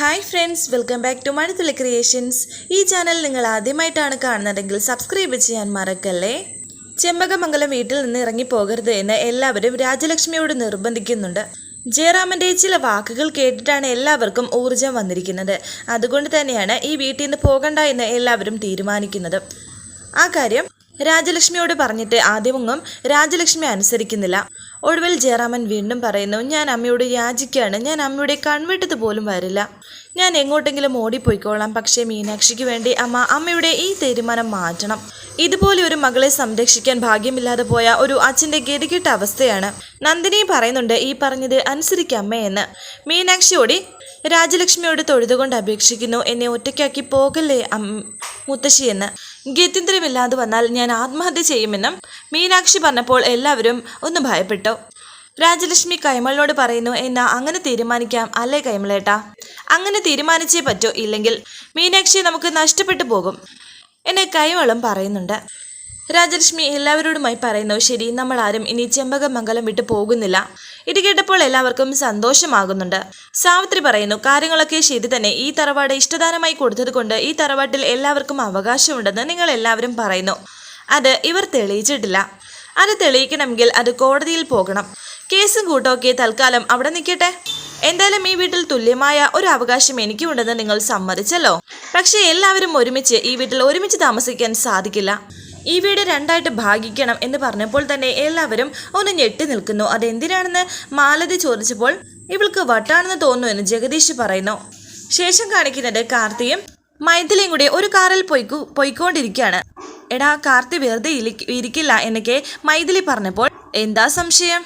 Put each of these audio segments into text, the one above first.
Hi friends welcome back to Mazhathulli creations ഈ channel നിങ്ങൾ ആദ്യമായിട്ടാണ് കാണുന്നതെങ്കിൽ സബ്സ്ക്രൈബ് ചെയ്യാൻ മറക്കല്ലേ? ചെമ്പകമംഗലം വീട്ടിൽ നിന്ന് ഇറങ്ങി പോകരുത് എന്ന് എല്ലാവരും രാജലക്ഷ്മിയോട് നിർബന്ധിക്കുന്നുണ്ട്. ജയറാമന്റെ ചില വാക്കുകൾ കേട്ടിട്ടാണ് എല്ലാവർക്കും ഊർജം വന്നിരിക്കുന്നത്. അതുകൊണ്ട് തന്നെയാണ് ഈ വീട്ടിൽ നിന്ന് പോകണ്ട എന്ന് എല്ലാവരും തീരുമാനിക്കുന്നത്. ആ കാര്യം രാജലക്ഷ്മിയോട് പറഞ്ഞിട്ട് ആദ്യമൊന്നും രാജലക്ഷ്മി അനുസരിക്കുന്നില്ല. ഒടുവിൽ ജയറാമൻ വീണ്ടും പറയുന്നു ഞാൻ അമ്മയോട് യാചിക്കുകയാണ് ഞാൻ അമ്മയുടെ കൺവെട്ടത് പോലും വരില്ല. ഞാൻ എങ്ങോട്ടെങ്കിലും ഓടിപ്പോയിക്കോളാം. പക്ഷേ മീനാക്ഷിക്ക് വേണ്ടി അമ്മ അമ്മയുടെ ഈ തീരുമാനം മാറ്റണം. ഇതുപോലെ ഒരു മകളെ സംരക്ഷിക്കാൻ ഭാഗ്യമില്ലാതെ പോയ ഒരു അച്ഛന്റെ ഗതികെട്ട അവസ്ഥയാണ്. നന്ദിനി പറയുന്നുണ്ട് ഈ പറഞ്ഞത് അനുസരിക്കമ്മേ എന്ന്. മീനാക്ഷിയോടി രാജലക്ഷ്മിയോട് തൊഴുതുകൊണ്ട് അപേക്ഷിക്കുന്നു. എന്നെ ഒറ്റയ്ക്കാക്കി പോകല്ലേ മുത്തശ്ശിയെന്ന് ഗത്യന്തരമില്ലാതെ വന്നാൽ ഞാൻ ആത്മഹത്യ ചെയ്യുമെന്നും മീനാക്ഷി പറഞ്ഞപ്പോൾ എല്ലാവരും ഒന്ന് ഭയപ്പെട്ടു. രാജലക്ഷ്മി കൈമളിനോട് പറയുന്നു എന്നാ അങ്ങനെ തീരുമാനിക്കാം അല്ലേ കൈമളേട്ടാ? അങ്ങനെ തീരുമാനിച്ചേ പറ്റൂ ഇല്ലെങ്കിൽ മീനാക്ഷി നമുക്ക് നഷ്ടപ്പെട്ടു പോകും എന്നെ കൈമളും പറയുന്നുണ്ട്. രാജലക്ഷ്മി എല്ലാവരോടുമായി പറയുന്നു ശരി നമ്മൾ ആരും ഇനി ചെമ്പകമംഗലം വിട്ടു പോകുന്നില്ല. ഇത് കേട്ടപ്പോൾ എല്ലാവർക്കും സന്തോഷമാകുന്നുണ്ട്. സാവിത്രി പറയുന്നു കാര്യങ്ങളൊക്കെ ശരി തന്നെ. ഈ തറവാട് ഇഷ്ടദാനമായി കൊടുത്തതുകൊണ്ട് ഈ തറവാട്ടിൽ എല്ലാവർക്കും അവകാശമുണ്ടെന്ന് നിങ്ങൾ എല്ലാവരും പറയുന്നു. അത് ഇവർ തെളിയിച്ചിട്ടില്ല. അത് തെളിയിക്കണമെങ്കിൽ അത് കോടതിയിൽ പോകണം. കേസും കൂട്ടമൊക്കെ തൽക്കാലം അവിടെ നിൽക്കട്ടെ. എന്തായാലും ഈ വീട്ടിൽ തുല്യമായ ഒരു അവകാശം എനിക്കുണ്ടെന്ന് നിങ്ങൾ സമ്മതിച്ചല്ലോ. പക്ഷേ എല്ലാവരും ഒരുമിച്ച് ഈ വീട്ടിൽ ഒരുമിച്ച് താമസിക്കാൻ സാധിക്കില്ല. ഈ വീട് രണ്ടായിട്ട് ഭാഗിക്കണം എന്ന് പറഞ്ഞപ്പോൾ തന്നെ എല്ലാവരും ഒന്ന് ഞെട്ടി നിൽക്കുന്നു. അതെന്തിനാണെന്ന് മാലതി ചോദിച്ചപ്പോൾ ഇവൾക്ക് വട്ടാണെന്ന് തോന്നുന്നു ജഗദീഷ് പറയുന്നു. ശേഷം കാണിക്കുന്നത് കാർത്തിയും മൈഥിലിയും കൂടി ഒരു കാറിൽ പോയിക്കു പോയിക്കൊണ്ടിരിക്കുകയാണ്. എടാ കാർത്തി വെറുതെ ഇരിക്കില്ല എന്നൊക്കെ മൈഥിലി പറഞ്ഞപ്പോൾ എന്താ സംശയം?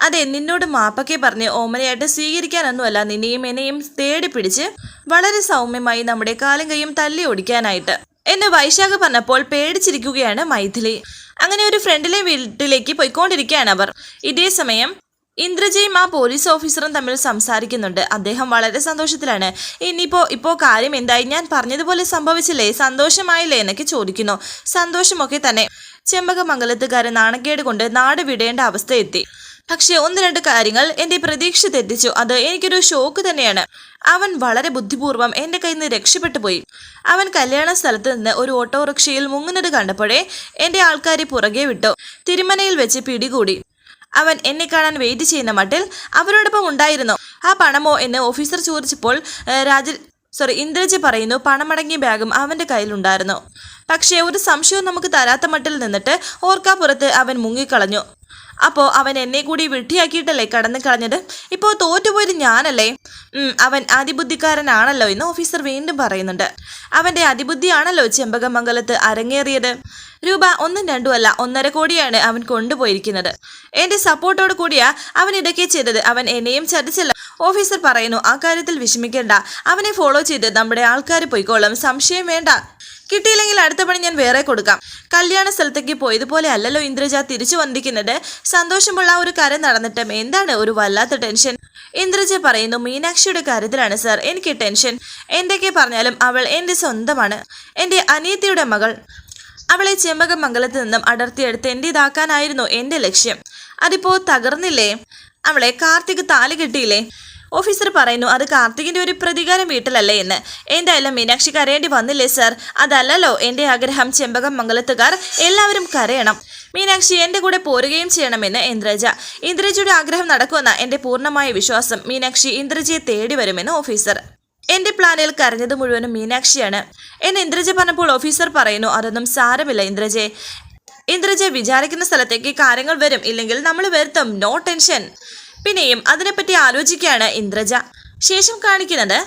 അതെ നിന്നോട് മാപ്പൊക്കെ പറഞ്ഞ് ഓമനയായിട്ട് സ്വീകരിക്കാനൊന്നുമല്ല നിന്നെയും എന്നെയും തേടി പിടിച്ച് വളരെ സൗമ്യമായി നമ്മുടെ കാലും കൈയും തല്ലി ഓടിക്കാനായിട്ട്. എന്ന് വൈശാഖ പറഞ്ഞപ്പോൾ പേടിച്ചിരിക്കുകയാണ് മൈഥിലി. അങ്ങനെ ഒരു ഫ്രണ്ടിലെ വീട്ടിലേക്ക് പോയിക്കൊണ്ടിരിക്കുകയാണ് അവർ. ഇതേ സമയം ഇന്ദ്രജയും ആ പോലീസ് ഓഫീസറും തമ്മിൽ സംസാരിക്കുന്നുണ്ട്. അദ്ദേഹം വളരെ സന്തോഷത്തിലാണ്. ഇനിയിപ്പോൾ ഇപ്പോൾ കാര്യം എന്തായി? ഞാൻ പറഞ്ഞതുപോലെ സംഭവിച്ചില്ലേ? സന്തോഷമായില്ലേ എന്നൊക്കെ ചോദിക്കുന്നു. സന്തോഷമൊക്കെ തന്നെ. ചെമ്പകമംഗലത്തുകാരൻ നാണക്കേട് കൊണ്ട് നാട് വിടേണ്ട അവസ്ഥ എത്തി പക്ഷേ ഒന്ന് രണ്ട് കാര്യങ്ങൾ എന്റെ പ്രതീക്ഷ തെറ്റിച്ചു. അത് എനിക്കൊരു ഷോക്ക് തന്നെയാണ്. അവൻ വളരെ ബുദ്ധിപൂർവം എന്റെ കയ്യിൽ നിന്ന് രക്ഷപ്പെട്ടു പോയി. അവൻ കല്യാണ സ്ഥലത്ത് നിന്ന് ഒരു ഓട്ടോറിക്ഷയിൽ മുങ്ങുന്നത് കണ്ടപ്പോഴേ എന്റെ ആൾക്കാരെ പുറകെ വിട്ടു. തിരുമനയിൽ വെച്ച് പിടികൂടി. അവൻ എന്നെ കാണാൻ വെയിറ്റ് ചെയ്യുന്ന മട്ടിൽ അവരോടൊപ്പം ഉണ്ടായിരുന്നു. ആ പണമോ എന്ന് ഓഫീസർ ചോദിച്ചപ്പോൾ രാജ സോറി ഇന്ദ്രജി പറയുന്നു പണമടങ്ങിയ ബാഗും അവന്റെ കയ്യിലുണ്ടായിരുന്നു പക്ഷേ ഒരു സംശയവും നമുക്ക് തരാത്ത മട്ടിൽ നിന്നിട്ട് ഓർക്കാപ്പുറത്ത് അവൻ മുങ്ങിക്കളഞ്ഞു. അപ്പോൾ അവൻ എന്നെ കൂടി വിട്ടിയാക്കിയിട്ടല്ലേ കടന്നു കളഞ്ഞത്? ഇപ്പോൾ തോറ്റുപോയത് ഞാനല്ലേ? അവൻ അതിബുദ്ധിക്കാരനാണല്ലോ എന്ന് ഓഫീസർ വീണ്ടും പറയുന്നുണ്ട്. അവന്റെ അതിബുദ്ധിയാണല്ലോ ചെമ്പകമംഗലത്ത് അരങ്ങേറിയത്. രൂപ ഒന്നും രണ്ടുമല്ല ഒന്നര കോടിയാണ് അവൻ കൊണ്ടുപോയിരിക്കുന്നത്. എന്റെ സപ്പോർട്ടോട് കൂടിയാ അവൻ ഇടയ്ക്ക് ചെയ്തത്. അവൻ എന്നെയും ചതിച്ചല്ല. ഓഫീസർ പറയുന്നു ആ കാര്യത്തിൽ വിഷമിക്കേണ്ട. അവനെ ഫോളോ ചെയ്ത് നമ്മുടെ ആൾക്കാർ പോയിക്കോളും. സംശയം വേണ്ട. കിട്ടിയില്ലെങ്കിൽ അടുത്ത പണി ഞാൻ വേറെ കൊടുക്കാം. കല്യാണ സ്ഥലത്തേക്ക് പോയതുപോലെ അല്ലല്ലോ ഇന്ദ്രജ തിരിച്ചു വന്നിരിക്കുന്നത്. സന്തോഷമുള്ള ഒരു കാര്യം നടന്നിട്ടും എന്താണ് ഒരു വല്ലാത്ത ടെൻഷൻ? ഇന്ദ്രജ പറയുന്നു മീനാക്ഷിയുടെ കാര്യത്തിലാണ് സർ എനിക്ക് ടെൻഷൻ. എന്തൊക്കെ പറഞ്ഞാലും അവൾ എന്റെ സ്വന്തമാണ്. എന്റെ അനിയത്തിയുടെ മകൾ അവളെ ചെമ്പകമംഗലത്ത് നിന്നും അടർത്തിയെടുത്ത് എന്റേതാക്കാനായിരുന്നു എന്റെ ലക്ഷ്യം. അതിപ്പോ തകർന്നില്ലേ? അവളെ കാർത്തിക് താലി കിട്ടിയില്ലേ? ഓഫീസർ പറയുന്നു അത് കാർത്തികിന്റെ ഒരു പ്രതികാരം വീട്ടിലല്ലേ എന്ന്. എന്തായാലും മീനാക്ഷി കരയേണ്ടി വന്നില്ലേ സർ? അതല്ലല്ലോ എന്റെ ആഗ്രഹം ചെമ്പകം മംഗലത്തുകാർ എല്ലാവരും കരയണം. മീനാക്ഷി എന്റെ കൂടെ പോരുകയും ചെയ്യണമെന്ന് ഇന്ദ്രജ. ഇന്ദ്രജയുടെ ആഗ്രഹം നടക്കുമെന്ന എന്റെ പൂർണമായ വിശ്വാസം മീനാക്ഷി ഇന്ദ്രജയെ തേടി വരുമെന്ന് ഓഫീസർ. എന്റെ പ്ലാനിൽ കരഞ്ഞത് മുഴുവനും മീനാക്ഷിയാണ്. എന്ന് ഇന്ദ്രജ പറഞ്ഞപ്പോൾ ഓഫീസർ പറയുന്നു അതൊന്നും സാരമില്ല ഇന്ദ്രജെ. ഇന്ദ്രജ വിചാരിക്കുന്ന സ്ഥലത്തേക്ക് കാര്യങ്ങൾ വരും. ഇല്ലെങ്കിൽ നമ്മൾ വരുത്തും. No tension. പിന്നെയും അതിനെപ്പറ്റി ആലോചിക്കുകയാണ് ഇന്ദ്രജ. ശേഷം കാണിക്കുന്നത്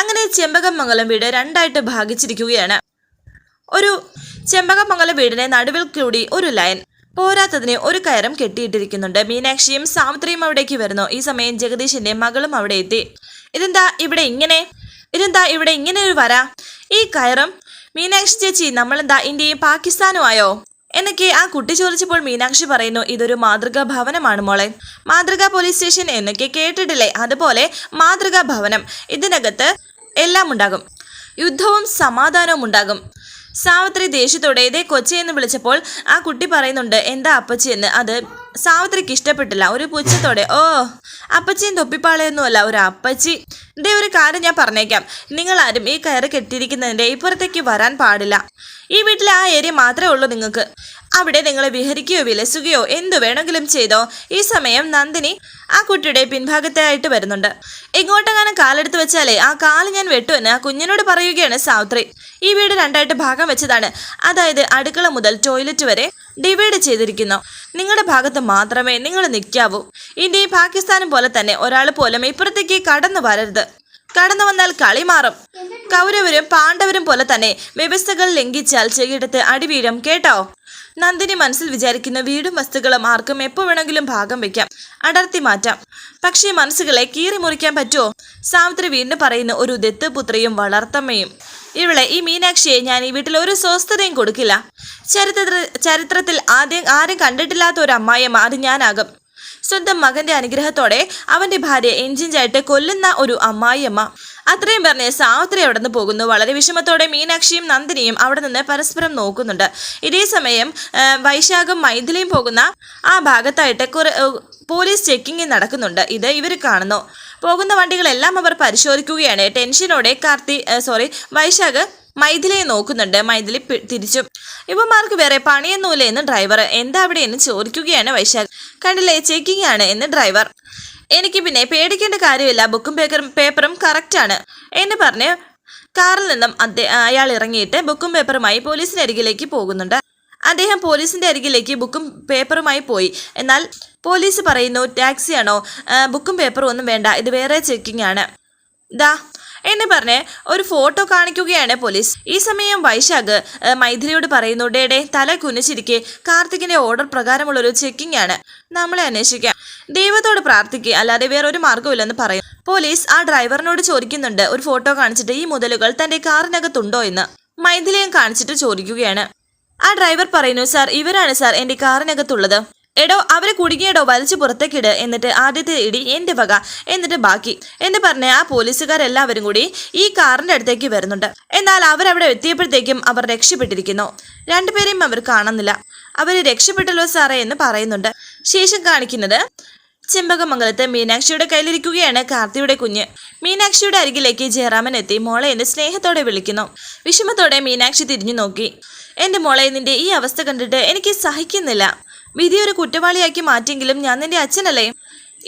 അങ്ങനെ ചെമ്പകമംഗലം വീട് രണ്ടായിട്ട് ഭാഗിച്ചിരിക്കുകയാണ്. ഒരു ചെമ്പകമംഗലം വീടിനെ നടുവിൽ കൂടി ഒരു ലൈൻ പോരാത്തതിന് ഒരു കയറും കെട്ടിയിട്ടിരിക്കുന്നുണ്ട്. മീനാക്ഷിയും സാവിത്രിയും അവിടേക്ക് വരുന്നു. ഈ സമയം ജഗദീഷിന്റെ മകളും അവിടെ എത്തി. ഇതെന്താ ഇവിടെ ഇങ്ങനെ? ഇതെന്താ ഇവിടെ ഇങ്ങനെ ഒരു വര? ഈ കയറും? മീനാക്ഷി ചേച്ചി നമ്മളെന്താ ഇന്ത്യയും പാകിസ്ഥാനും ആയോ എന്നൊക്കെ ആ കുട്ടി ചോദിച്ചപ്പോൾ മീനാക്ഷി പറയുന്നു ഇതൊരു മാതൃകാ ഭവനമാണ് മോളെ. മാതൃകാ പോലീസ് സ്റ്റേഷൻ എന്നൊക്കെ കേട്ടിട്ടില്ലേ? അതുപോലെ മാതൃകാ ഭവനം. ഇതിനകത്ത് എല്ലാം ഉണ്ടാകും. യുദ്ധവും സമാധാനവും ഉണ്ടാകും. സാവിത്രി ദേഷ്യത്തോടെ ഇതേ കൊച്ചി എന്ന് വിളിച്ചപ്പോൾ ആ കുട്ടി പറയുന്നുണ്ട് എന്താ അപ്പച്ചി എന്ന്. അത് സാവിത്രിക്ക് ഇഷ്ടപ്പെട്ടില്ല. ഒരു പുച്ഛത്തോടെ ഓ അപ്പച്ചിയും തൊപ്പിപ്പാളയൊന്നുമല്ല ഒരു അപ്പച്ചി. ഇതേ ഒരു കാര്യം ഞാൻ പറഞ്ഞേക്കാം. നിങ്ങളാരും ഈ കയറ് കെട്ടിയിരിക്കുന്നതിന്റെ ഇപ്പുറത്തേക്ക് വരാൻ പാടില്ല. ഈ വീട്ടിലെ ആ ഏരിയ മാത്രമേ ഉള്ളൂ നിങ്ങൾക്ക്. അവിടെ നിങ്ങൾ വിഹരിക്കുകയോ വിലസുകയോ എന്തു വേണമെങ്കിലും ചെയ്തോ. ഈ സമയം നന്ദിനി ആ കുട്ടിയുടെ പിൻഭാഗത്തായിട്ട് വരുന്നുണ്ട്. എങ്ങോട്ടെങ്ങാനും കാലെടുത്ത് വെച്ചാലേ ആ കാൽ ഞാൻ വെട്ടുമെന്ന് ആ കുഞ്ഞിനോട് പറയുകയാണ് സാവിത്രി. ഈ വീട് രണ്ടായിട്ട് ഭാഗം വെച്ചതാണ്. അതായത് അടുക്കള മുതൽ ടോയ്ലറ്റ് വരെ ഡിവൈഡ് ചെയ്തിരിക്കുന്നു. നിങ്ങളുടെ ഭാഗത്ത് മാത്രമേ നിങ്ങൾ നിൽക്കാവൂ. ഇന്ത്യയും പാകിസ്ഥാനും പോലെ തന്നെ ഒരാൾ പോലും ഇപ്പുറത്തേക്ക് കടന്നു വരരുത്. കടന്നു വന്നാൽ കളി മാറും. കൗരവരും പാണ്ഡവരും പോലെ തന്നെ വ്യവസ്ഥകൾ ലംഘിച്ചാൽ ചെകിടത്ത് അടിവീഴം കേട്ടോ? നന്ദിനി മനസ്സിൽ വിചാരിക്കുന്ന വീടും വസ്തുക്കളും ആർക്കും എപ്പോ വേണമെങ്കിലും ഭാഗം വെക്കാം. അടർത്തി മാറ്റാം. പക്ഷേ മനസ്സുകളെ കീറി മുറിക്കാൻ പറ്റുമോ? സാവിത്രി വീണ്ടും പറയുന്ന ഒരു ദത്തുപുത്രിയും വളർത്തമ്മയും. ഇവളെ ഈ മീനാക്ഷിയെ ഞാൻ ഈ വീട്ടിൽ ഒരു സ്വസ്ഥതയും കൊടുക്കില്ല. ചരിത്ര ചരിത്രത്തിൽ ആദ്യം ആരും കണ്ടിട്ടില്ലാത്ത ഒരു അമ്മായിയമ്മ അത് ഞാനാകും. സ്വന്തം മകന്റെ അനുഗ്രഹത്തോടെ അവന്റെ ഭാര്യ എഞ്ചിഞ്ചായിട്ട് കൊല്ലുന്ന ഒരു അമ്മായിയമ്മ. അത്രയും പറഞ്ഞ് സാവിത്രി അവിടെ നിന്ന് പോകുന്നു. വളരെ വിഷമത്തോടെ മീനാക്ഷിയും നന്ദിനിയും അവിടെ നിന്ന് പരസ്പരം നോക്കുന്നുണ്ട്. ഇതേ സമയം വൈശാഖം മൈഥിലിയും പോകുന്ന ആ ഭാഗത്തായിട്ട് പോലീസ് ചെക്കിംഗ് നടക്കുന്നുണ്ട്. ഇത് ഇവർ കാണുന്നു. പോകുന്ന വണ്ടികളെല്ലാം അവർ പരിശോധിക്കുകയാണ്. ടെൻഷനോടെ കാർത്തി സോറി വൈശാഖ് മൈഥിലിയെ നോക്കുന്നുണ്ട്. മൈഥിലി തിരിച്ചു. ഇവന്മാർക്ക് വേറെ പണിയൊന്നുമില്ല എന്ന് ഡ്രൈവർ എന്താ അവിടെ എന്ന് ചോദിക്കുകയാണ് വൈശാഖ്. കണ്ടില്ലേ ചെക്കിംഗ് ആണ് എന്ന് ഡ്രൈവർ. എനിക്ക് പിന്നെ പേടിക്കേണ്ട കാര്യമില്ല. ബുക്കും പേപ്പറും പേപ്പറും ആണ് എന്ന് പറഞ്ഞ് കാറിൽ നിന്നും അയാൾ ഇറങ്ങിയിട്ട് ബുക്കും പേപ്പറുമായി പോലീസിന്റെ അരികിലേക്ക് പോകുന്നുണ്ട്. അദ്ദേഹം പോലീസിന്റെ അരികിലേക്ക് ബുക്കും പേപ്പറുമായി പോയി. എന്നാൽ പോലീസ് പറയുന്നു ടാക്സിയാണോ ബുക്കും പേപ്പറും ഒന്നും വേണ്ട. ഇത് വേറെ ചെക്കിംഗ് ആണ്. ദാ എന്ന് പറഞ്ഞ് ഒരു ഫോട്ടോ കാണിക്കുകയാണ് പോലീസ്. ഈ സമയം വൈശാഖ് മൈഥിലിയോട് പറയുന്നു ഡേഡേ തല കുനിച്ചിരിക്കെ കാർത്തികിന്റെ ഓർഡർ പ്രകാരമുള്ള ഒരു ചെക്കിംഗ് ആണ് നമ്മളെ അന്വേഷിക്കാം. ദൈവത്തോട് പ്രാർത്ഥിക്കുക അല്ലാതെ വേറൊരു മാർഗമില്ലെന്ന് പറയും. പോലീസ് ആ ഡ്രൈവറിനോട് ചോദിക്കുന്നുണ്ട് ഒരു ഫോട്ടോ കാണിച്ചിട്ട് ഈ മുതലുകൾ തന്റെ കാറിനകത്തുണ്ടോ എന്ന്. മൈഥിലിയും കാണിച്ചിട്ട് ചോദിക്കുകയാണ്. ആ ഡ്രൈവർ പറയുന്നു സാർ ഇവരാണ് സാർ എന്റെ കാറിനകത്തുള്ളത്. എടോ അവരെ കുടുങ്ങിയടോ വലിച്ചു പുറത്തേക്കിട്. എന്നിട്ട് ആദ്യത്തെ ഇടി എന്റെ വക. എന്നിട്ട് ബാക്കി. എന്ന് പറഞ്ഞ് ആ പോലീസുകാരെല്ലാവരും കൂടി ഈ കാറിന്റെ അടുത്തേക്ക് വരുന്നുണ്ട്. എന്നാൽ അവരവിടെ എത്തിയപ്പോഴത്തേക്കും അവർ രക്ഷപ്പെട്ടിരിക്കുന്നു. രണ്ടുപേരെയും അവർ കാണുന്നില്ല. അവർ രക്ഷപ്പെട്ടല്ലോ സാറേ എന്ന് പറയുന്നുണ്ട്. ശേഷം കാണിക്കുന്നത് ചെമ്പകമംഗലത്ത് മീനാക്ഷിയുടെ കയ്യിലിരിക്കുകയാണ് കാർത്തിയുടെ കുഞ്ഞ്. മീനാക്ഷിയുടെ അരികിലേക്ക് ജയറാമൻ എത്തി മോളെ എന്ന് സ്നേഹത്തോടെ വിളിക്കുന്നു. വിഷമത്തോടെ മീനാക്ഷി തിരിഞ്ഞു നോക്കി. എന്റെ മോളെ നിന്റെ ഈ അവസ്ഥ കണ്ടിട്ട് എനിക്ക് സഹിക്കുന്നില്ല. വിധി ഒരു കുറ്റവാളിയാക്കി മാറ്റിയെങ്കിലും ഞാൻ നിന്റെ അച്ഛനല്ലേ?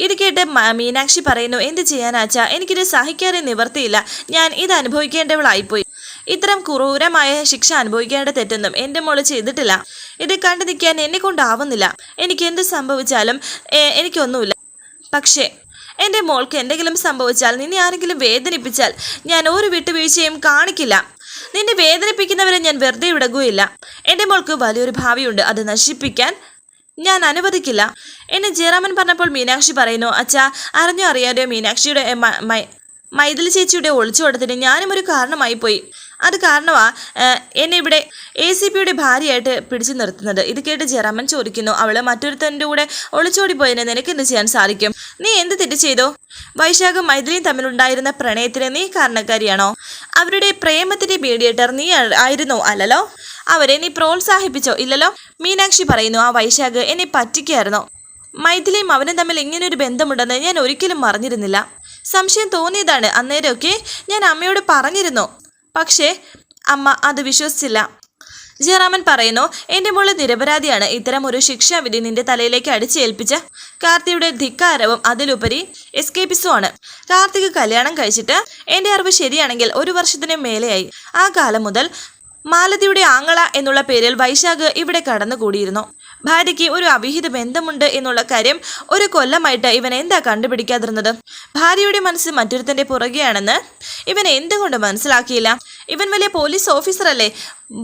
ഇത് കേട്ട് മീനാക്ഷി പറയുന്നു എന്ത് ചെയ്യാനാച്ചാ എനിക്കിത് സഹിക്കാതെ നിവർത്തിയില്ല. ഞാൻ ഇത് അനുഭവിക്കേണ്ടവളായിപ്പോയി. ഇത്തരം ക്രൂരമായ ശിക്ഷ അനുഭവിക്കേണ്ട തെറ്റൊന്നും എന്റെ മോൾ ചെയ്തിട്ടില്ല. ഇത് കണ്ടു നിൽക്കാൻ എന്നെ കൊണ്ടാവുന്നില്ല. എനിക്ക് എന്ത് സംഭവിച്ചാലും എനിക്കൊന്നുമില്ല. പക്ഷേ എന്റെ മോൾക്ക് എന്തെങ്കിലും സംഭവിച്ചാൽ നിന്നെ ആരെങ്കിലും വേദനിപ്പിച്ചാൽ ഞാൻ ഒരു വിട്ടുവീഴ്ചയും കാണിക്കില്ല. നിന്നെ വേദനിപ്പിക്കുന്നവരെ ഞാൻ വെറുതെ വിടുകയില്ല എന്റെ മോൾക്ക് വലിയൊരു ഭാവിയുണ്ട്. അത് നശിപ്പിക്കാൻ ഞാൻ അനുവദിക്കില്ല. എന്നെ ജയറാമൻ പറഞ്ഞപ്പോൾ മീനാക്ഷി പറയുന്നു അച്ഛാ അറിഞ്ഞോ അറിയാതെ മീനാക്ഷിയുടെ മൈതിൽ ചേച്ചിയുടെ ഒളിച്ചു കൊടുത്തിന് ഞാനും ഒരു കാരണമായി പോയി. അത് കാരണമാ എന്നെ ഇവിടെ എ സി പിയുടെ ഭാര്യയായിട്ട് പിടിച്ചു നിർത്തുന്നത്. ഇത് കേട്ട് ജയറാമൻ ചോദിക്കുന്നു അവൾ മറ്റൊരുത്തന്റെ കൂടെ ഒളിച്ചോടി പോയതിന് നിനക്ക് എന്ത് ചെയ്യാൻ സാധിക്കും? നീ എന്ത് തെറ്റ് ചെയ്തോ? വൈശാഖും മൈഥിലിയും തമ്മിലുണ്ടായിരുന്ന പ്രണയത്തിന് നീ കാരണക്കാരിയാണോ? അവരുടെ പ്രേമത്തിന്റെ മീഡിയേറ്റർ നീ ആയിരുന്നോ അല്ലല്ലോ? അവരെ നീ പ്രോത്സാഹിപ്പിച്ചോ? ഇല്ലല്ലോ? മീനാക്ഷി പറയുന്നു ആ വൈശാഖ് എന്നെ പറ്റിക്കായിരുന്നോ മൈഥിലിയും അവനും തമ്മിൽ ഇങ്ങനൊരു ബന്ധമുണ്ടെന്ന് ഞാൻ ഒരിക്കലും മറിഞ്ഞിരുന്നില്ല. സംശയം തോന്നിയതാണ്. അന്നേരമൊക്കെ ഞാൻ അമ്മയോട് പറഞ്ഞിരുന്നു. പക്ഷേ അമ്മ അത് വിശ്വസിച്ചില്ല. ജയറാമൻ പറയുന്നു എന്റെ മോൾ നിരപരാധിയാണ്. ഇത്തരം ഒരു ശിക്ഷാവിധി നിന്റെ തലയിലേക്ക് അടിച്ചേൽപ്പിച്ച കാർത്തിയുടെ ധിക്കാരവും അതിലുപരി എസ്കേപ്പിസുമാണ് കാർത്തിക് കല്യാണം കഴിച്ചിട്ട് എന്റെ അറിവ് ശരിയാണെങ്കിൽ ഒരു വർഷത്തിന് മേലെയായി. ആ കാലം മുതൽ മാലതിയുടെ ആങ്ങള എന്നുള്ള പേരിൽ വൈശാഖ് ഇവിടെ കടന്നുകൂടിയിരുന്നു. ഭാര്യയ്ക്ക് ഒരു അവിഹിത ബന്ധമുണ്ട് എന്നുള്ള കാര്യം ഒരു കൊല്ലമായിട്ട് ഇവൻ എന്താ കണ്ടുപിടിക്കാതിരുന്നത്? ഭാര്യയുടെ മനസ്സ് മറ്റൊരുത്തന്റെ പുറകെയാണെന്ന് ഇവൻ എന്തുകൊണ്ട് മനസ്സിലാക്കിയില്ല? ഇവൻ വലിയ പോലീസ് ഓഫീസറല്ലേ?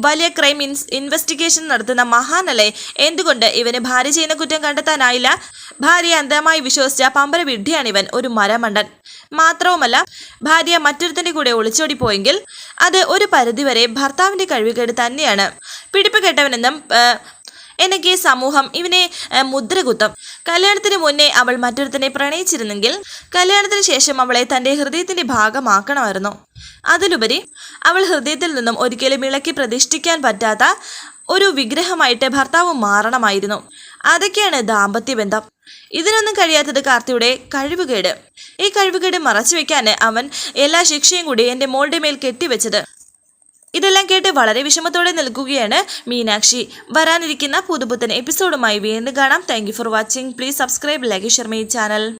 വലിയ ക്രൈം ഇൻസ് ഇൻവെസ്റ്റിഗേഷൻ നടത്തുന്ന മഹാനല്ലേ? എന്തുകൊണ്ട് ഇവന് ഭാര്യ ചെയ്യുന്ന കുറ്റം കണ്ടെത്താനായില്ല? ഭാര്യയെ അന്ധമായി വിശ്വസിച്ച പമ്പര വിഡ്ഢിയാണിവൻ ഒരു മരമണ്ടൻ. മാത്രവുമല്ല ഭാര്യ മറ്റൊരുത്തന്റെ കൂടെ ഒളിച്ചോടി പോയെങ്കിൽ അത് ഒരു പരിധിവരെ ഭർത്താവിന്റെ കഴിവുകേട് തന്നെയാണ്. പിടിപ്പ് കെട്ടവനെന്നും എനിക്ക് സമൂഹം ഇവനെ മുദ്രകുത്തം. കല്യാണത്തിന് മുന്നേ അവൾ മറ്റൊരുത്തനെ പ്രണയിച്ചിരുന്നെങ്കിൽ കല്യാണത്തിന് ശേഷം അവളെ തന്റെ ഹൃദയത്തിന്റെ ഭാഗമാക്കണമായിരുന്നു. അതിലുപരി അവൾ ഹൃദയത്തിൽ നിന്നും ഒരിക്കലും ഇളക്കി പ്രതിഷ്ഠിക്കാൻ പറ്റാത്ത ഒരു വിഗ്രഹമായിട്ട് ഭർത്താവ് മാറണമായിരുന്നു. അതൊക്കെയാണ് ദാമ്പത്യ ബന്ധം ഇതിനൊന്നും കഴിയാത്തത് കാർത്തിയുടെ കഴിവുകേട്. ഈ കഴിവുകേട് മറച്ചു വെക്കാൻ അവൻ എല്ലാ ശിക്ഷയും കൂടി എന്റെ മോളുടെ മേൽ കെട്ടിവെച്ചത്. ഇതെല്ലാം കേട്ട് വളരെ വിഷമത്തോടെ നിൽക്കുകയാണ് മീനാക്ഷി. വരാനിരിക്കുന്ന പുതുപുത്തൻ എപ്പിസോഡുമായി വീണ്ടും കാണാം. Thank for watching please subscribe like share ഈ ചാനൽ